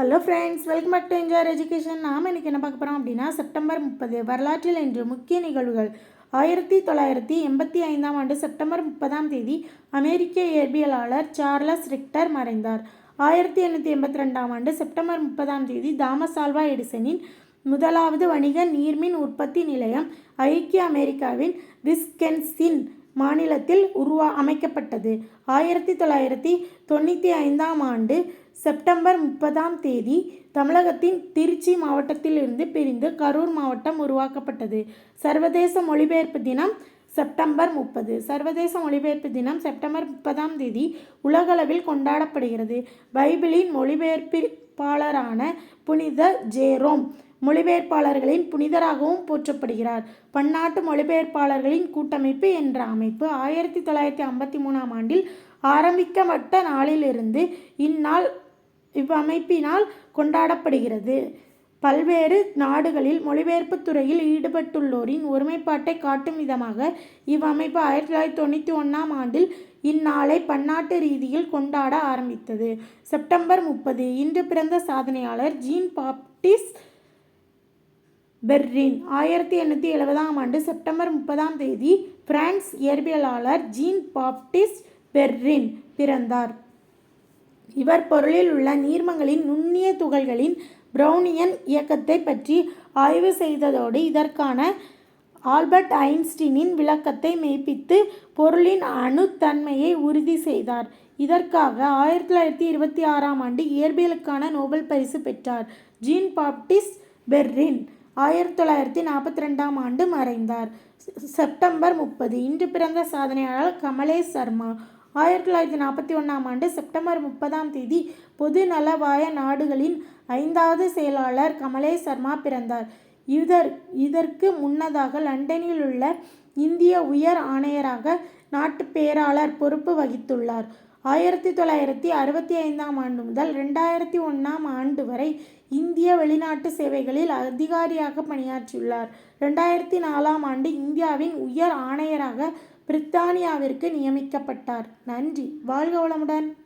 Hello friends welcome back to enjoyer education நாம் இன்றைக்கி என்ன பார்க்க போகிறோம் அப்படின்னா செப்டம்பர் முப்பது வரலாற்றில் இன்று முக்கிய நிகழ்வுகள். ஆயிரத்தி தொள்ளாயிரத்தி எண்பத்தி ஐந்தாம் ஆண்டு செப்டம்பர் முப்பதாம் தேதி அமெரிக்க இயற்பியலாளர் சார்லஸ் ரிக்டர் மறைந்தார். ஆயிரத்தி எண்ணூற்றி எண்பத்தி ரெண்டாம் ஆண்டு செப்டம்பர் முப்பதாம் தேதி தாமஸ் ஆல்வா எடிசனின் முதலாவது வணிக நீர்மின் உற்பத்தி நிலையம் ஐக்கிய அமெரிக்காவின் விஸ்கென்சின் மாநிலத்தில் உருவா அமைக்கப்பட்டது. ஆயிரத்தி தொள்ளாயிரத்தி தொண்ணூற்றி ஐந்தாம் ஆண்டு செப்டம்பர் முப்பதாம் தேதி தமிழகத்தின் திருச்சி மாவட்டத்திலிருந்து பிரிந்து கரூர் மாவட்டம் உருவாக்கப்பட்டது. சர்வதேச மொழிபெயர்ப்பு தினம் செப்டம்பர் முப்பது. சர்வதேச மொழிபெயர்ப்பு தினம் செப்டம்பர் முப்பதாம் தேதி உலகளவில் கொண்டாடப்படுகிறது. பைபிளின் மொழிபெயர்ப்பாளரான புனித ஜேரோம் மொழிபெயர்ப்பாளர்களின் புனிதராகவும் போற்றப்படுகிறார். பன்னாட்டு மொழிபெயர்ப்பாளர்களின் கூட்டமைப்பு என்ற அமைப்பு ஆயிரத்தி தொள்ளாயிரத்தி ஐம்பத்தி மூணாம் ஆண்டில் ஆரம்பிக்கப்பட்ட நாளிலிருந்து இந்நாள் இவ்வமைப்பினால் கொண்டாடப்படுகிறது. பல்வேறு நாடுகளில் மொழிபெயர்ப்பு துறையில் ஈடுபட்டுள்ளோரின் ஒருமைப்பாட்டை காட்டும் விதமாக இவ்வமைப்பு ஆயிரத்தி தொள்ளாயிரத்தி தொண்ணூற்றி ஒன்றாம் ஆண்டில் இந்நாளை பன்னாட்டு ரீதியில் கொண்டாட ஆரம்பித்தது. செப்டம்பர் முப்பது இன்று பிறந்த சாதனையாளர் ஜீன் பாப்டிஸ் பெர்ரின் ஆயிரத்தி எண்ணூற்றி எழுபதாம் ஆண்டு செப்டம்பர் முப்பதாம் தேதி பிரான்ஸ் இயற்பியலாளர் ஜீன் பாப்டிஸ் பெர்ரின் பிறந்தார். இவர் பொருளில் உள்ள நீர்மங்களின் நுண்ணிய துகள்களின் பிரௌனியன் இயக்கத்தை பற்றி ஆய்வு செய்ததோடு இதற்கான ஆல்பர்ட் ஐன்ஸ்டீனின் விளக்கத்தை மெய்ப்பித்து பொருளின் அணுத்தன்மையை உறுதி செய்தார். இதற்காக ஆயிரத்தி தொள்ளாயிரத்தி இருபத்தி ஆறாம் ஆண்டு இயற்பியலுக்கான நோபல் பரிசு பெற்றார். ஜீன் பாப்டிஸ் பெர்ரின் ஆயிரத்தி தொள்ளாயிரத்தி நாற்பத்தி ரெண்டாம் ஆண்டு மறைந்தார். செப்டம்பர் முப்பது இன்று பிறந்த சாதனையாளர் கமலேஷ் சர்மா ஆயிரத்தி தொள்ளாயிரத்தி நாற்பத்தி ஒன்றாம் ஆண்டு செப்டம்பர் முப்பதாம் தேதி பொது நலவாய நாடுகளின் ஐந்தாவது செயலாளர் கமலேஷ் சர்மா பிறந்தார். இதர் இதற்கு முன்னதாக லண்டனில் உள்ள இந்திய உயர் ஆணையராக நாட்டு பேராளர் பொறுப்பு வகித்துள்ளார். ஆயிரத்தி தொள்ளாயிரத்தி அறுபத்தி ஐந்தாம் ஆண்டு முதல் ரெண்டாயிரத்தி ஒன்றாம் ஆண்டு வரை இந்திய வெளிநாட்டு சேவைகளில் அதிகாரியாக பணியாற்றியுள்ளார். ரெண்டாயிரத்தி நாலாம் ஆண்டு இந்தியாவின் உயர் ஆணையராக பிரித்தானியாவிற்கு நியமிக்கப்பட்டார். நன்றி. வாழ்க வளமுடன்.